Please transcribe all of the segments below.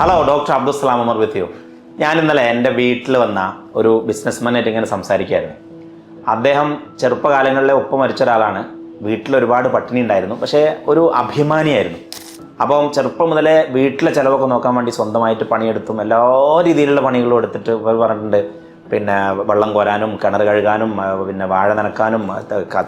Hello doctor Abdussalam അമർ with you ഞാൻ ഇന്നലെ എന്റെ വീട്ടിൽ വന്ന ഒരു ബിസിനസ്മാനായിട്ട് ഇങ്ങനെ സംസാരിക്കുകയായിരുന്നു. അദ്ദേഹം ചെറുപ്പകാലങ്ങളിലെ ഒപ്പം മരിച്ച ഒരാളാണ്. വീട്ടിൽ ഒരുപാട് പട്ടിണി ഉണ്ടായിരുന്നു. പക്ഷേ ഒരു അഭിമാനിയായിരുന്നു. അപ്പം ചെറുപ്പം മുതലേ വീട്ടിലെ ചിലവൊക്കെ നോക്കാൻ വേണ്ടി സ്വന്തമായിട്ട് പണിയെടുത്തും എല്ലാ രീതിയിലുള്ള പണികളും എടുത്തിട്ട് പറഞ്ഞിട്ടുണ്ട്. പിന്നെ വെള്ളം കോരാനും കിണർ കഴുകാനും പിന്നെ വാഴ നനക്കാനും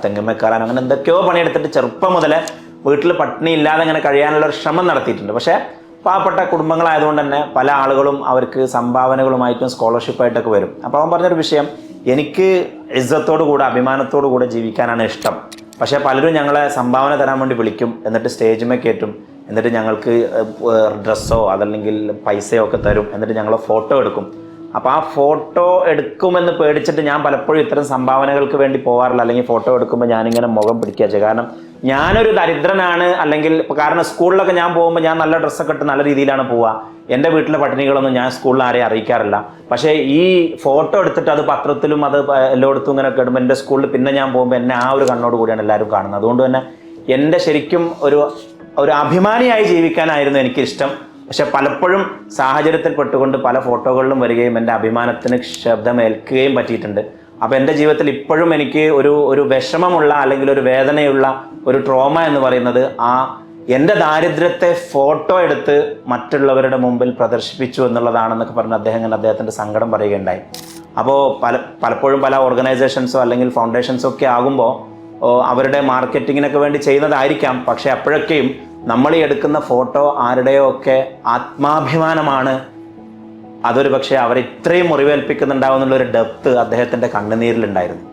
തെങ്ങുമ്മ അങ്ങനെ എന്തൊക്കെയോ പണിയെടുത്തിട്ട് ചെറുപ്പം മുതലേ വീട്ടിൽ പട്ടിണി ഇല്ലാതെ ഇങ്ങനെ കഴിയാനുള്ള ഒരു ശ്രമം നടത്തിയിട്ടുണ്ട്. പക്ഷേ പാവപ്പെട്ട കുടുംബങ്ങളായതുകൊണ്ട് തന്നെ പല ആളുകളും അവർക്ക് സംഭാവനകളുമായിട്ടും സ്കോളർഷിപ്പായിട്ടൊക്കെ വരും. അപ്പോൾ അവൻ പറഞ്ഞൊരു വിഷയം എനിക്ക് ഇജ്ജത്തോടു കൂടെ അഭിമാനത്തോടു കൂടെ ജീവിക്കാനാണ് ഇഷ്ടം. പക്ഷേ പലരും ഞങ്ങളെ സംഭാവന തരാൻ വേണ്ടി വിളിക്കും എന്നിട്ട് സ്റ്റേജുമേ കയറ്റും എന്നിട്ട് ഞങ്ങൾക്ക് ഡ്രസ്സോ അതല്ലെങ്കിൽ പൈസയോ ഒക്കെ തരും എന്നിട്ട് ഞങ്ങൾ ഫോട്ടോ എടുക്കും. അപ്പോൾ ആ ഫോട്ടോ എടുക്കുമെന്ന് പേടിച്ചിട്ട് ഞാൻ പലപ്പോഴും ഇത്തരം സംഭാവനകൾക്ക് വേണ്ടി പോകാറില്ല അല്ലെങ്കിൽ ഫോട്ടോ എടുക്കുമ്പോൾ ഞാനിങ്ങനെ മുഖം പിടിക്കുക കാരണം ഞാനൊരു ദരിദ്രനാണ് അല്ലെങ്കിൽ കാരണം സ്കൂളിലൊക്കെ ഞാൻ പോകുമ്പോൾ ഞാൻ നല്ല ഡ്രസ്സൊക്കെ ഇട്ട് നല്ല രീതിയിലാണ് പോവുക എന്റെ വീട്ടിലെ പട്ടിണികളൊന്നും ഞാൻ സ്കൂളിൽ ആരെയും അറിയിക്കാറില്ല. പക്ഷേ ഈ ഫോട്ടോ എടുത്തിട്ട് അത് പത്രത്തിലും അത് എല്ലായിടത്തും ഇങ്ങനെ കിടുമ്പോൾ എന്റെ സ്കൂളിൽ പിന്നെ ഞാൻ പോകുമ്പോൾ എന്നെ ആ ഒരു കണ്ണോട് കൂടിയാണ് എല്ലാവരും കാണുന്നത്. അതുകൊണ്ട് തന്നെ എന്റെ ശരിക്കും ഒരു ഒരു അഭിമാനിയായി ജീവിക്കാനായിരുന്നു എനിക്കിഷ്ടം. പക്ഷെ പലപ്പോഴും സാഹചര്യത്തിൽ പെട്ടുകൊണ്ട് പല ഫോട്ടോകളിലും വരികയും എന്റെ അഭിമാനത്തിന് ശബ്ദമേൽക്കുകയും പറ്റിയിട്ടുണ്ട്. അപ്പോൾ എന്റെ ജീവിതത്തിൽ ഇപ്പോഴും എനിക്ക് ഒരു ഒരു വിഷമമുള്ള അല്ലെങ്കിൽ ഒരു വേദനയുള്ള ഒരു ട്രോമ എന്ന് പറയുന്നത് ആ എന്റെ ദാരിദ്ര്യത്തെ ഫോട്ടോ എടുത്ത് മറ്റുള്ളവരുടെ മുമ്പിൽ പ്രദർശിപ്പിച്ചു എന്നുള്ളതാണെന്നൊക്കെ പറഞ്ഞ് അദ്ദേഹം ഇങ്ങനെ അദ്ദേഹത്തിന്റെ സങ്കടം പറയുകയുണ്ടായി. അപ്പോൾ പല പലപ്പോഴും പല ഓർഗനൈസേഷൻസോ അല്ലെങ്കിൽ ഫൗണ്ടേഷൻസോ ഒക്കെ ആകുമ്പോൾ അവരുടെ മാർക്കറ്റിങ്ങിനൊക്കെ വേണ്ടി ചെയ്യുന്നതായിരിക്കാം. പക്ഷേ അപ്പോഴൊക്കെയും നമ്മൾ എടുക്കുന്ന ഫോട്ടോ ആരുടെയോ ഒക്കെ ആത്മാഭിമാനമാണ് അതൊരു പക്ഷേ അവരെ ഇത്രയും മുറിവേൽപ്പിക്കുന്നുണ്ടാവും എന്നുള്ളൊരു ഡെപ്ത് അദ്ദേഹത്തിന്റെ കണ്ണുനീരിലുണ്ടായിരുന്നു.